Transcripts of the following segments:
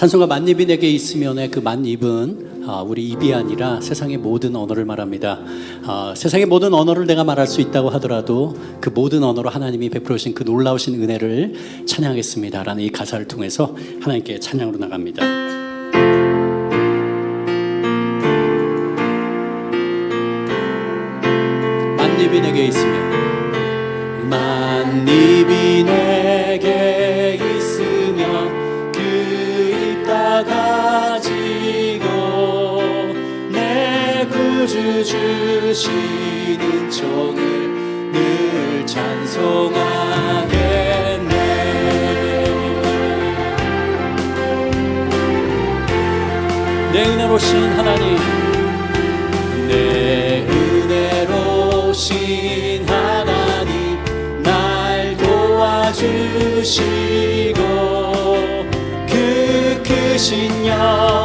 찬송가 만입이 내게 있으면의 그 만입은 아, 우리 입이 아니라 세상의 모든 언어를 말합니다. 아, 세상의 모든 언어를 내가 말할 수 있다고 하더라도 그 모든 언어로 하나님이 베풀어 주신 그 놀라우신 은혜를 찬양하겠습니다라는 이 가사를 통해서 하나님께 찬양으로 나갑니다. 주시는 종을 늘 찬송하겠네. 내 은혜로 신 하나님 내 은혜로 신 하나님 날 도와주시고 그 크신 영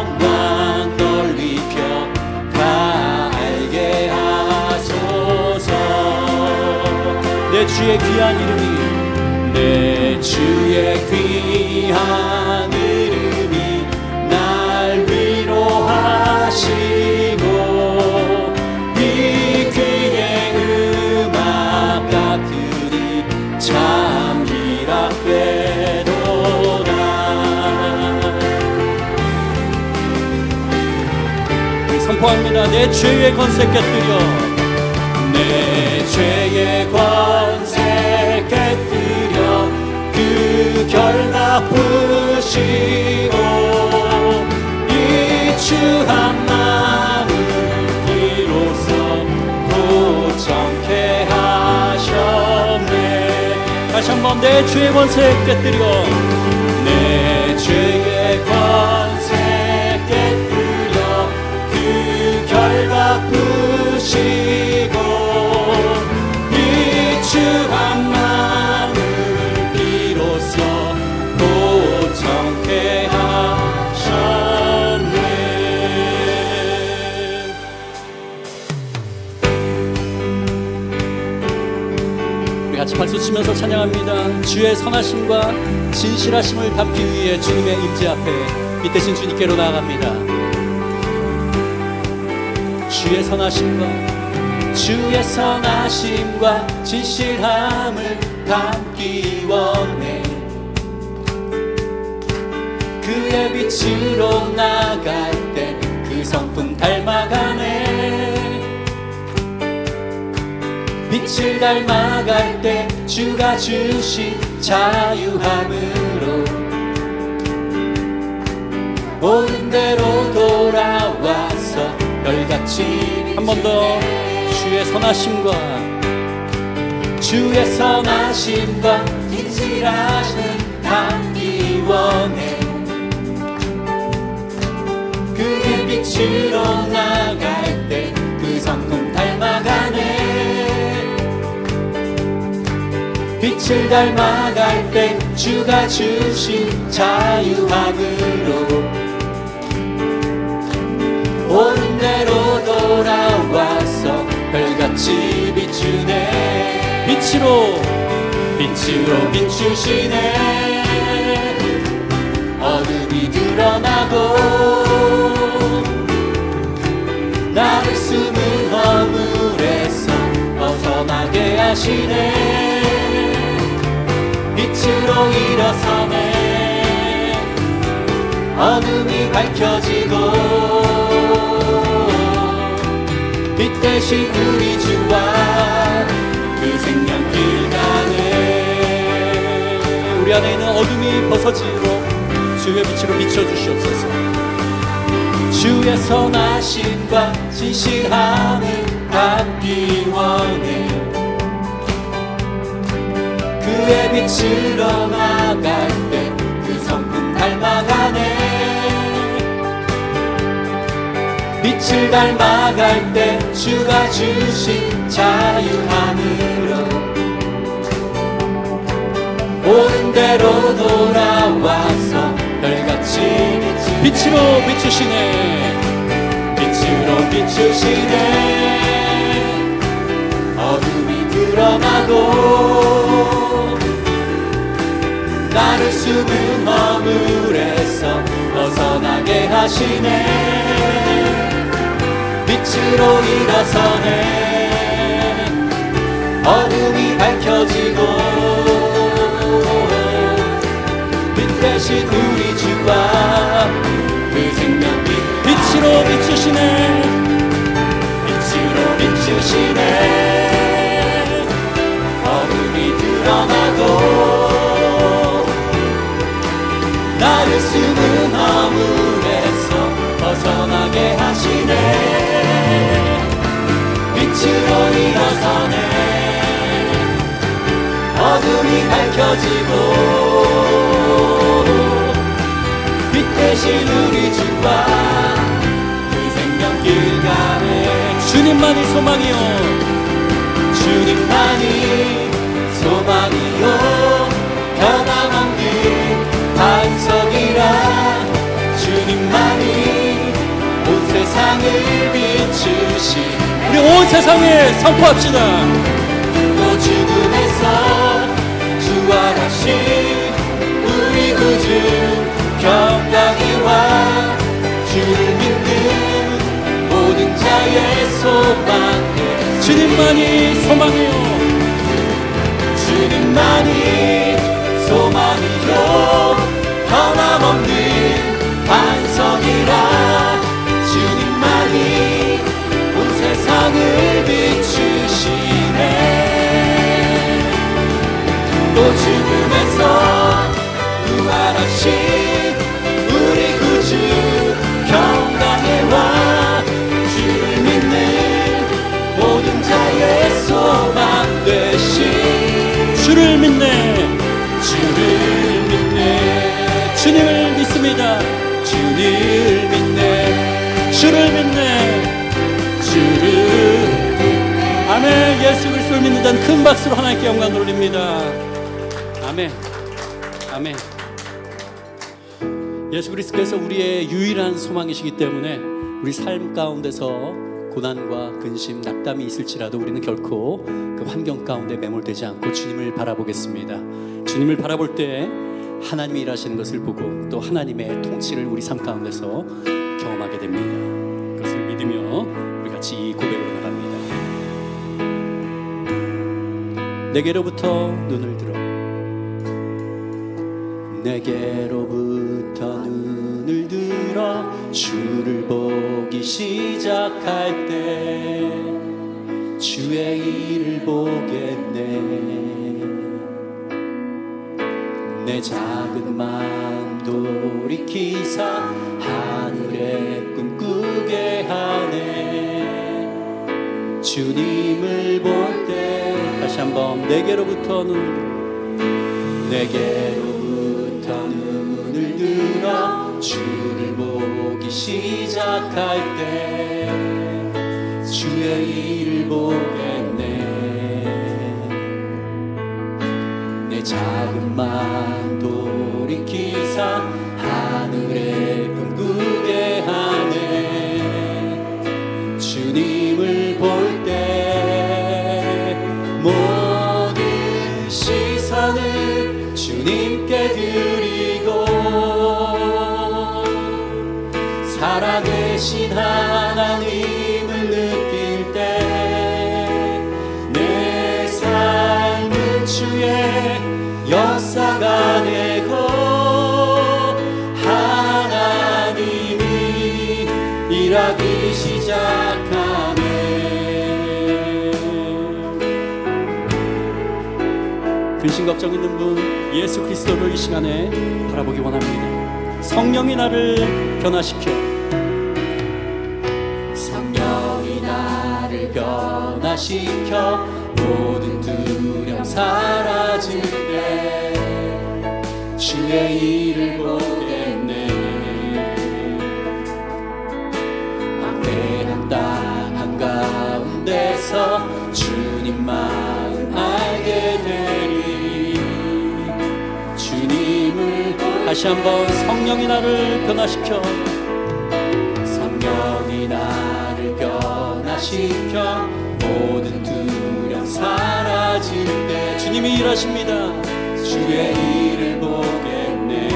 주의 귀한 이름이 내 주의 귀한 이름이 날 위로하시고 이 귀의 음악 같으니 참 희락되도다. 내 죄의 권세 깨뜨려 내 죄의 권세 깨뜨려 찬양합니다. 주의 선하심과 진실하심을 담기 위해 주님의 임재 앞에 이 대신 주님께로 나아갑니다. 주의 선하심과 주의 선하심과 진실함을 담기 원해 그의 빛으로 나갈 때 그 성품 닮아가네 빛을 닮아갈 때 주가 주신 자유함으로 옳은 대로 돌아와서 별같이 한 번 더. 주의 선하심과 주의 선하심과 진실하신 담기 원해 그의 빛으로 나 빛을 닮아갈 때 주가 주신 자유함으로 옳은 대로 돌아와서 별같이 비추네. 빛으로. 빛으로 비추시네. 어둠이 드러나고 나를 숨은 허물에서 벗어나게 하시네 밝혀지고 빛 대신 우리 주와 그 생명길 가네. 우리 안에 있는 어둠이 벗어지도록 주의 빛으로 비춰주시옵소서. 주의 선하심과 진실함을 담기 원해. 그의 빛으로 나갈 때 빛을 닮아갈 때 주가 주신 자유함으로 옳은 대로 돌아와서 별같이 빛으로 비추시네. 빛으로 비추시네. 어둠이 드러나고 나를 숨은 허물에서 벗어 하시네 빛으로 일어서네. 어둠이 밝혀지고 빛 대신 우리 주와 그 생명이 빛으로 비추시네 밝혀지고 빛 대신 우리 주와 그 생명길 가네 주님만이 소망이요. 주님만이 소망이요. 변함없는 반석이라 주님만이 온 세상을 비추시 우리 온 세상에 선포합시다 자의 소망 주님만이 소망이요. 주님만이 믿네 주를 믿네 주님을 믿습니다. 주를 믿네. 주를 믿네. 주를 아멘. 예수 그리스도를 믿는다는 큰 박수로 하나님께 영광 돌립니다. 아멘. 아멘. 예수 그리스도께서 우리의 유일한 소망이시기 때문에 우리 삶 가운데서 고난과 근심, 낙담이 있을지라도 우리는 결코 그 환경 가운데 매몰되지 않고 주님을 바라보겠습니다. 주님을 바라볼 때 하나님이 일하시는 것을 보고 또 하나님의 통치를 우리 삶 가운데서 경험하게 됩니다. 그것을 믿으며 우리 같이 이 고백으로 나갑니다. 내게로부터 눈을 들어 내게로부터 눈을 들어 주를 보 기 시작할 때 주의 일을 보겠네. 내 작은 마음 돌이키사 하늘에 꿈꾸게 하네. 주님을 볼 때 다시 한번 내게로부터 들어 내게로부터 눈을 들어 주를 보기 시작할 때 주의 일을 보겠네. 내 작은 마음 돌이키사 하늘에 꿈꾸게 하네. 주님을 볼 때 모든 시선을 주님께 드 살아계신 하나님을 느낄 때 내 삶은 주의 역사가 되고 하나님이 일하기 시작하네 근심 걱정 있는 분 예수 그리스도를 이 시간에 바라보기 원합니다. 성령이 나를 변화시켜 변화시켜 모든 두려움 사라질 때 주의 일을 보겠네. 막대한 땅 한가운데서 주님 마음 알게 되리. 주님을 다시 한번 성령이 나를 변화시켜. 성령이 나를 변화시켜 주님이 일하십니다. 주의 일을 보겠네.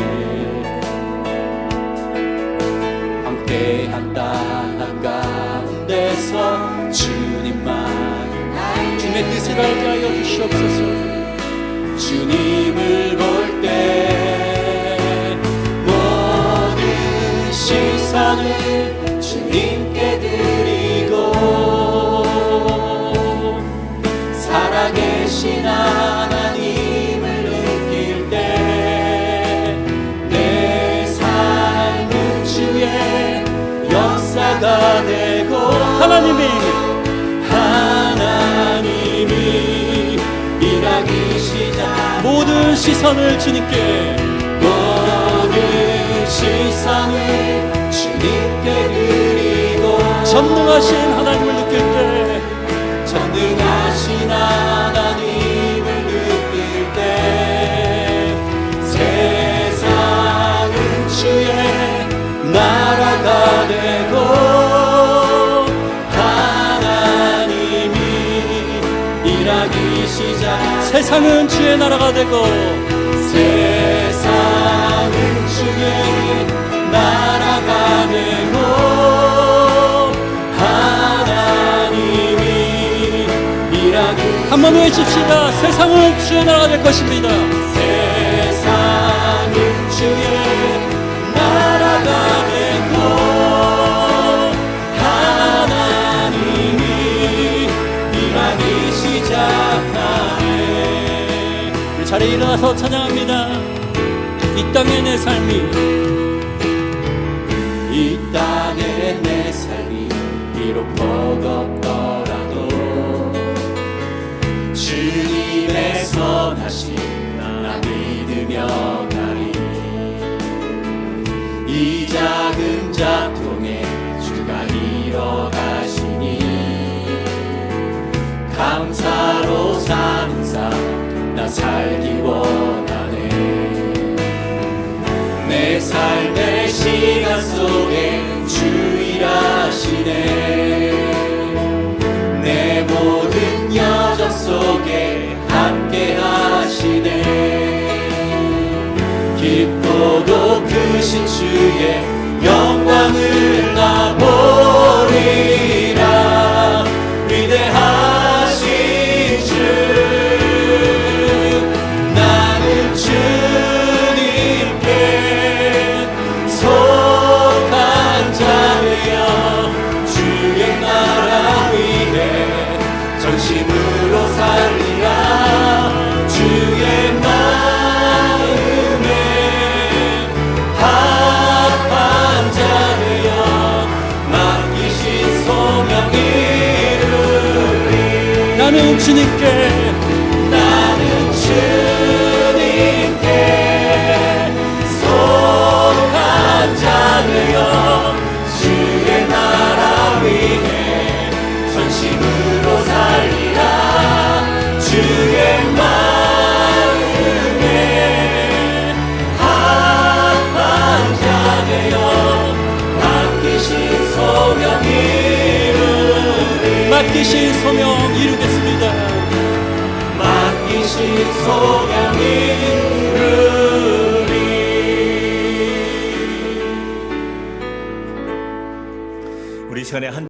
황폐한 땅 가운데서 주님만 주님의 뜻을 알게 하여 주시옵소서. 주님을 볼 때 모든 시선을 주님께 드 하나님이 하나님이 일하기 시작 모든 시선을 주님께. 모든 시선을 주님께 드리고 전능하신 하나님을 세상은 주의 나라가 되고 세상은 주의 나라가 되고 하나님이 일하기 한번 외칩시다. 세상은 주의 나라가 될 것입니다 자리에 일어나서 찬양합니다. 이 땅의 내 삶이 이 땅의 내 삶이 비록 버겁더라도 주님의 선하심 나 믿으며 가리. 이 작은 작동에 주가 이뤄가시니 감사로 삶나 살기 원하네. 내 삶의 시간 속에 주 일하시네. 내 모든 여정 속에 함께 하시네. 깊고도 크신 주의 맡기신 소명 이루겠습니다. 맡기신 소명 이루리. 우리 시간에 한